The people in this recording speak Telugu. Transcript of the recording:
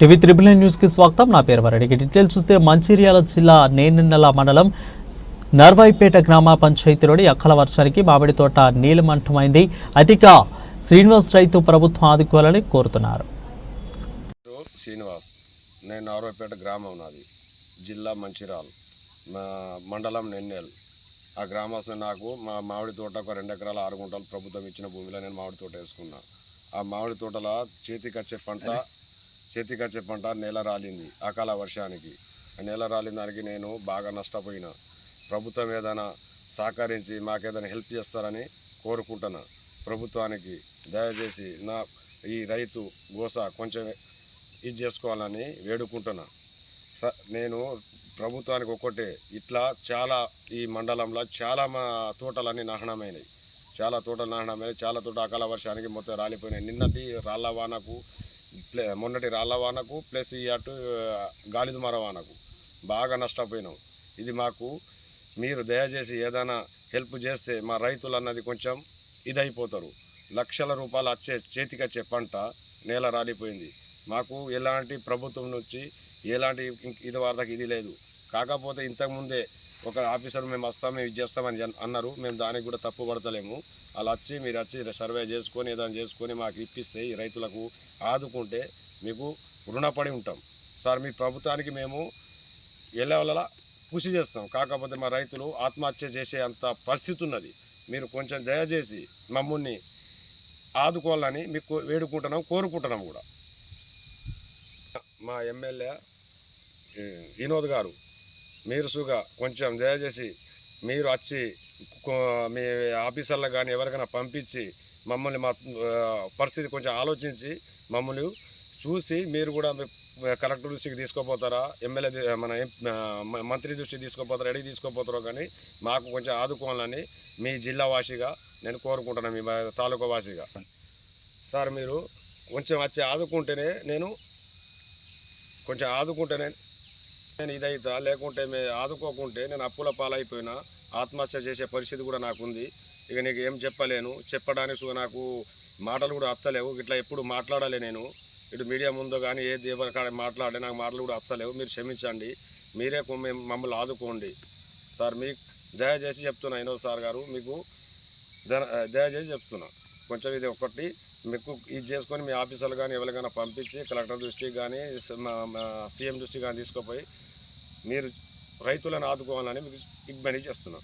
టీవీ త్రిబుల్ నైన్ న్యూస్కి స్వాగతం. నా పేరు వరడికి డీటెయిల్స్ చూస్తే మంచిర్యాల జిల్లా నేనెన్నెల మండలం నర్వాయిపేట గ్రామ పంచాయతీలోని అక్కల వర్షానికి మామిడి తోట నీలమంఠమైంది అధిక శ్రీనివాస్ రైతు ప్రభుత్వం ఆదుకోవాలని కోరుతున్నారు. శ్రీనివాస్ నేను నారోపేట గ్రామం నాది. జిల్లా మంచిర్యాల మండలం నెన్నెల్ ఆ గ్రామస్తులు నాకు మా మామిడి తోట ఒక రెండు ఎకరాల ఆరు గుంటలు ప్రభుత్వం ఇచ్చిన భూమిలో నేను మామిడి తోట వేసుకున్నా. ఆ మామిడి తోటల చేతికొచ్చే పంట చేతికొచ్చే పంట నేల రాలింది అకాల వర్షానికి. నేల రాలిన దానికి నేను బాగా నష్టపోయినా. ప్రభుత్వం ఏదైనా సహకరించి మాకేదైనా హెల్ప్ చేస్తారని కోరుకుంటున్నా. ప్రభుత్వానికి దయచేసి నా ఈ రైతు గోస కొంచెం ఇది చేసుకోవాలని వేడుకుంటున్నా. స- నేను ప్రభుత్వానికి ఒక్కటే. ఇట్లా చాలా ఈ మండలంలో చాలా మా తోటలన్నీ నాశనమైనవి చాలా తోటలు నాశనమైనవి చాలా తోట అకాల వర్షానికి మొత్తం రాలిపోయినాయి. నిన్నటి రాళ్ళ వానకు మొన్నటి రాళ్ళ వానకు ప్లస్ ఈ అటు ఆ, గాలి దుమార వానకు బాగా నష్టపోయినాం. ఇది మాకు మీరు దయచేసి ఏదైనా హెల్ప్ చేస్తే మా రైతులు అన్నది కొంచెం ఇదైపోతారు. లక్షల రూపాయలు వచ్చే చేతికి వచ్చే పంట నేల రాలిపోయింది. మాకు ఎలాంటి ప్రభుత్వం నుంచి ఎలాంటి ఇది వరదకి ఇది లేదు. కాకపోతే ఇంతకుముందే ఒక ఆఫీసర్ మేము వస్తాం మేము ఇది చేస్తామని అన్నారు. మేము దానికి కూడా తప్పు పడతలేము. అలా వచ్చి మీరు వచ్చి సర్వే చేసుకొని ఏదైనా చేసుకొని మాకు ఇప్పిస్తే ఈ రైతులకు ఆదుకుంటే మీకు రుణపడి ఉంటాం. సార్ మీ ప్రభుత్వానికి మేము ఎలా కృషి చేస్తాం. కాకపోతే మా రైతులు ఆత్మహత్య చేసే అంత పరిస్థితి ఉన్నది. మీరు కొంచెం దయచేసి మమ్మల్ని ఆదుకోవాలని మీకు వేడుకుంటున్నాం కోరుకుంటున్నాం కూడా. మా ఎమ్మెల్యే వినోద్ గారు మీరు సుగా కొంచెం దయచేసి మీరు వచ్చి మీ ఆఫీసర్లకు కానీ ఎవరికైనా పంపించి మమ్మల్ని మా పరిస్థితి కొంచెం ఆలోచించి మమ్మల్ని చూసి మీరు కూడా కలెక్టర్ దృష్టికి తీసుకోపోతారా ఎమ్మెల్యే మన ఎం- మంత్రి దృష్టికి తీసుకోపోతారా ఎడికి తీసుకోపోతారో కానీ మాకు కొంచెం ఆదుకోవాలని మీ జిల్లా వాసిగా నేను కోరుకుంటున్నాను మీ మా తాలూకా వాసిగా. సార్ మీరు కొంచెం వచ్చి ఆదుకుంటేనే నేను కొంచెం ఆదుకుంటేనే నేను ఇదైతా లేకుంటే మే ఆదుకోకుంటే నేను అప్పుల పాలైపోయినా ఆత్మహత్య చేసే పరిస్థితి కూడా నాకుంది. ఇక నీకు ఏం చెప్పలేను. చెప్పడానికి నాకు మాటలు కూడా అత్తలేవు. ఇట్లా ఎప్పుడు మాట్లాడాలి నేను. ఇటు మీడియా ముందు కానీ ఏ దేవర కాడ మాట్లాడే నాకు మాటలు కూడా అత్తలేవు. మీరు క్షమించండి. మీరే మేము- మమ్మల్ని ఆదుకోండి. సార్ మీకు దయచేసి చెప్తున్నా వినోద్ సార్ గారు మీకు దయచేసి చెప్తున్నా. కొంచెం ఇది ఒకటి మీకు ఇది చేసుకొని మీ ఆఫీసర్లు కానీ ఎవరికైనా పంపించి కలెక్టర్ దృష్టికి కానీ సీఎం దృష్టికి కానీ తీసుకుపోయి మీరు రైతులను ఆదుకోవాలని మీకు విజ్ఞప్తి చేస్తున్నాం.